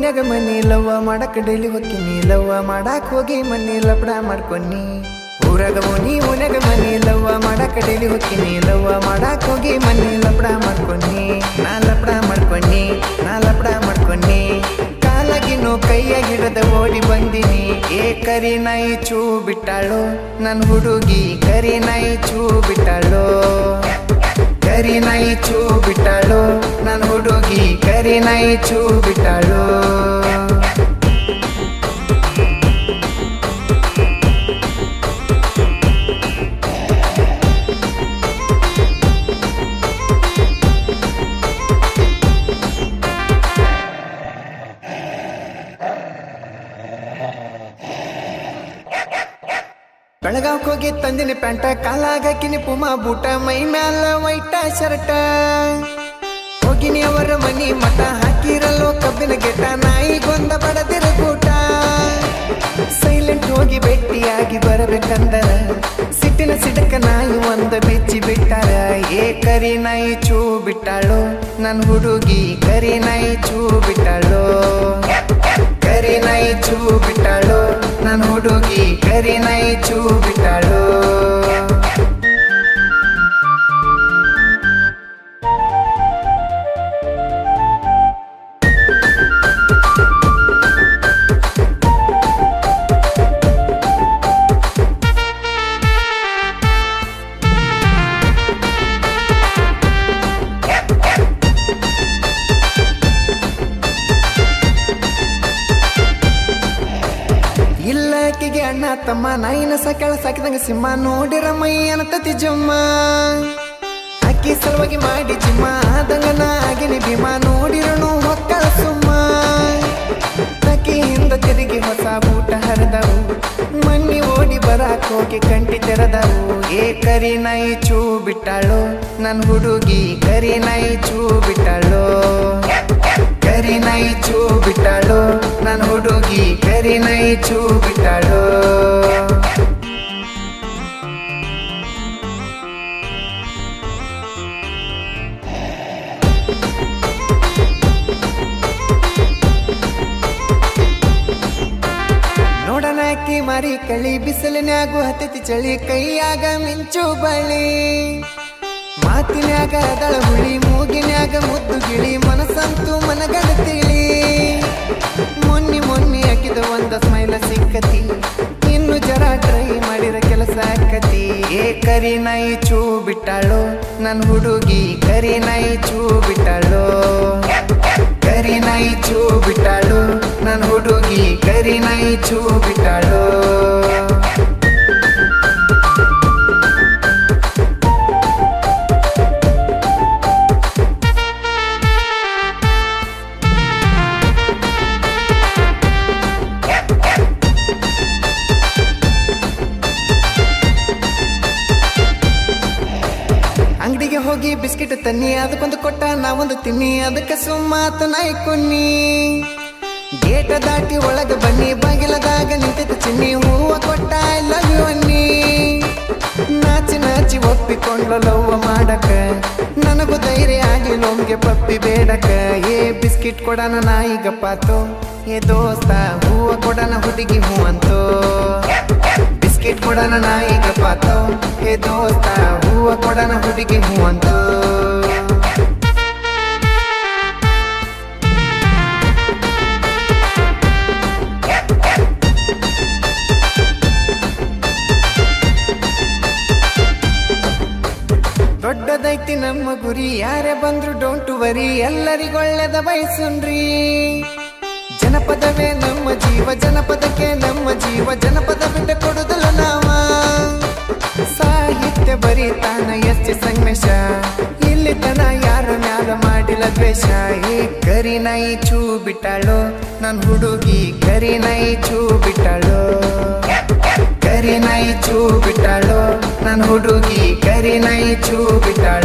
ಊರಾಗ ಮನೆ ಮನಿ ಲವ್ವ ಮಾಡಕ್ ಡೈಲಿ ಹೊಕ್ಕಿನಿ. ಲವ್ವ ಮಾಡಕ್ ಹೋಗಿ ಮನಿ ಲಪಡ ಮಾಡ್ಕೊನಿ. ಊರಾಗ ಓನಿ ಮುನಗ ಮನಿ ಲವ್ವ ಮಾಡಕ್ ಡೈಲಿ ಹೊಕ್ಕಿನಿ. ಲವ್ವ ಮಾಡಕ್ ಹೋಗಿ ಮನಿ ಲಪಡ ಮಾಡ್ಕೊನಿ. ನಾ ಲಪಡ ಮಾಡ್ಕೊನಿ, ನಾ ಲಪಡ ಮಾಡ್ಕೊನಿ. ಕಾಲಾಗಿನೋ ಕೈಯ ಹಿಡದ ಓಡಿ ಬಂದಿನಿ. ಏ ಕರಿ ನಾಯಿ ಚೂ ಬಿಟ್ಟಾಳು. ನನ್ ಹುಡುಗಿ ಕರಿ ನಾಯಿ ಚೂ ಬಿಟ್ಟಾಳು. ಕರಿ ನಾಯಿ ಚೂ ಬಿಟ್ಟಾಳು ನನ್ ಹುಡುಗಿ ಕರಿ ನಾಯಿ ಚೂ ಬಿಟ್ಟಾಳು ಬೆಳಗಾವ್ಕ್ ಹೋಗಿ ತಂದಿನಿ ಪ್ಯಾಂಟ ಕಾಲಾಗ ಹಾಕಿನಿ ಪುಮಾ ಬೂಟ ಮೈ ಮ್ಯಾಲ ವೈಟ ಶರ್ಟ ಹೋಗಿನಿ ಅವರ ಮನಿ ಮಠ, ಹಾಕಿರಲ್ಲೋ ಕಬ್ಬಿನ ಗೆಟ್ಟ, ನಾಯಿಗೊಂದ ಬಡದಿರ ಕೂಟ. ಸೈಲೆಂಟ್ ಹೋಗಿ ಭೇಟಿಯಾಗಿ ಬರಬೇಕಂದರ ಸಿಟ್ಟಿನ ಸಿಡಕ ನಾಯಿ ಒಂದ ಬೆಚ್ಚಿ ಬಿಟ್ಟಾರ. ಏ ಕರಿ ನಾಯಿ ಚೂ ಬಿಟ್ಟಾಳು? ನನ್ ಹುಡುಗಿ ಕರಿ ನಾಯಿ ಚೂ ಬಿಟ್ಟಾಳು? ಕರಿ ನಾಯಿ ಚೂ ಬಿಟ್ಟಾಳು? ಹುಡುಗಿ ಕರಿ ತಮ್ಮ ನಾಯಿನ ಸಕಳ ಸಾಕಿದಂಗ ಸಿಂಹ ನೋಡಿರ ಮೈಯನ ತತಿ ಜಮ್ಮ ಅಕ್ಕಿ ಸಲುವಾಗಿ ಮಾಡಿ ಜಿಮ್ಮ, ಆದಂಗ ನಾ ಆಗಿನಿ ಭೀಮ, ನೋಡಿರನು ಹೊಕ್ಕಳ ಸುಮ್ಮ. ಅಕ್ಕಿ ತಿರುಗಿ ಹೊಸ ಊಟ ಹರಿದವು. ಮಣ್ಣಿ ಓಡಿ ಬರಾಕ್ ಹೋಗಿ ಕಂಟಿ ತೆರೆದವು. ಏ ಕರಿ ನಾಯಿ ಚೂ ಬಿಟ್ಟಾಳು? ನನ್ನ ಹುಡುಗಿ ಕರಿ ನಾಯಿ ಚೂ ಬಿಟ್ಟಾಳು? ನೈ ಚೂ ಬಿಟ್ಟಾಳು ನನ್ನ ಹುಡುಗಿ ಕರಿ ನೈ ಚೂ ಬಿಟ್ಟಾಳು ಮಾರಿ ಕಳಿ ಬಿಸಿಲಿನಾಗು ಹತ್ತೈತಿ ಚಳಿ, ಕೈಯಾಗ ಮಿಂಚು ಬಳಿ ಮಾತಿನ್ಯಾಗ ದಳ ಹುಳಿ, ಮೂಗಿನ್ಯಾಗ ಮುದ್ದು ಗಿಳಿ, ಮನಸ್ಸಂತೂ ಮನಗಡ ತಿಳಿ. ಮೊನ್ನಿ ಮೊನ್ನಿ ಹಾಕಿದ ಒಂದ ಸ್ಮೈಲ ಸಿಕ್ಕತಿ. ಇನ್ನು ಜರ ಟ್ರೈ ಮಾಡಿರ ಕೆಲಸ ಆಕತಿ. ಏ ಕರಿ ನಾಯಿ ಚೂ ಬಿಟ್ಟಾಳು, ನನ್ ಹುಡುಗಿ ಕರಿ ನಾಯಿ ಚೂ ಬಿಟ್ಟಾಳು. ಕರಿ ನಾಯಿ ಚೂ ಬಿಟ್ಟಾಳು, ನನ್ ಹುಡುಗಿ ಕರಿ ನಾಯಿ ಚೂ ಬಿಟ್ಟಾಳು. ಬಿಸ್ಕಿಟ್ ತನ್ನಿ, ಅದಕ್ಕೊಂದು ಕೊಟ್ಟ, ನಾವೊಂದು ತಿನ್ನಿ. ಅದಕ್ಕೆ ಸುಮ್ಮಾತು ನಾಯಿ ಕುನ್ನಿ. ಗೇಟ ದಾಟಿ ಒಳಗೆ ಬನ್ನಿ, ಬಾಗಿಲದಾಗ ನಿಂತಿತ್ತು ಚಿನ್ನಿ. ಹೂವ ಕೊಟ್ಟ ಲವ್ ಯು ಅನ್ನಿ. ನಾಚಿ ನಾಚಿ ಒಪ್ಪಿಕೊಂಡ್ಲ ಲವ್ವ ಮಾಡಕ. ನನಗೂ ಧೈರ್ಯ ಆಗಿ ಲೋಮ್ಗೆ ಪಪ್ಪಿ ಬೇಡಕ. ಏ, ಬಿಸ್ಕಿಟ್ ಕೊಡನ ಪಾತು ಏ, ದೋಸ್ತ, ಹೂವ ಕೊಡನ ಹುಡುಗಿ ಹೂ ಅಂತೋ ಬಿಸ್ಕಿಟ್ ಕೊಡನ ಏ ದೋಸ್ತ, ಹೂವ ಕೊಡನ ಹುಡುಗಿ ಹೂ ದೊಡ್ಡದೈತಿ ನಮ್ಮ ಗುರಿ, ಯಾರೇ ಬಂದ್ರು ಡೋಂಟ್ ವರಿ ಎಲ್ಲರಿಗೊಳ್ಳೆದ ಬಯಸುನ್ರಿ. ಜನಪದವೇ ನಮ್ಮ ಜೀವ, ಜನಪದಕ್ಕೆ ನಮ್ಮ ಜೀವ, ಜನಪದ ಬಿಟ್ಟ ಕೊಡುದಲ್ಲ ಮ್ಯಾಲ ಮಾಡಿಲ್ಲ ದ್ವೇಷ ಏ ಕರಿ ನಾಯಿ ಚೂ ಬಿಟ್ಟಾಳು ನನ್ ಹುಡುಗಿ ಕರಿ ನಾಯಿ ಚೂ ಬಿಟ್ಟಾಳು ಕರಿ ನಾಯಿ ಚೂ ಬಿಟ್ಟಾಳು ನನ್ ಹುಡುಗಿ ಕರಿ ನಾಯಿ ಚೂ ಬಿಟ್ಟಾಳು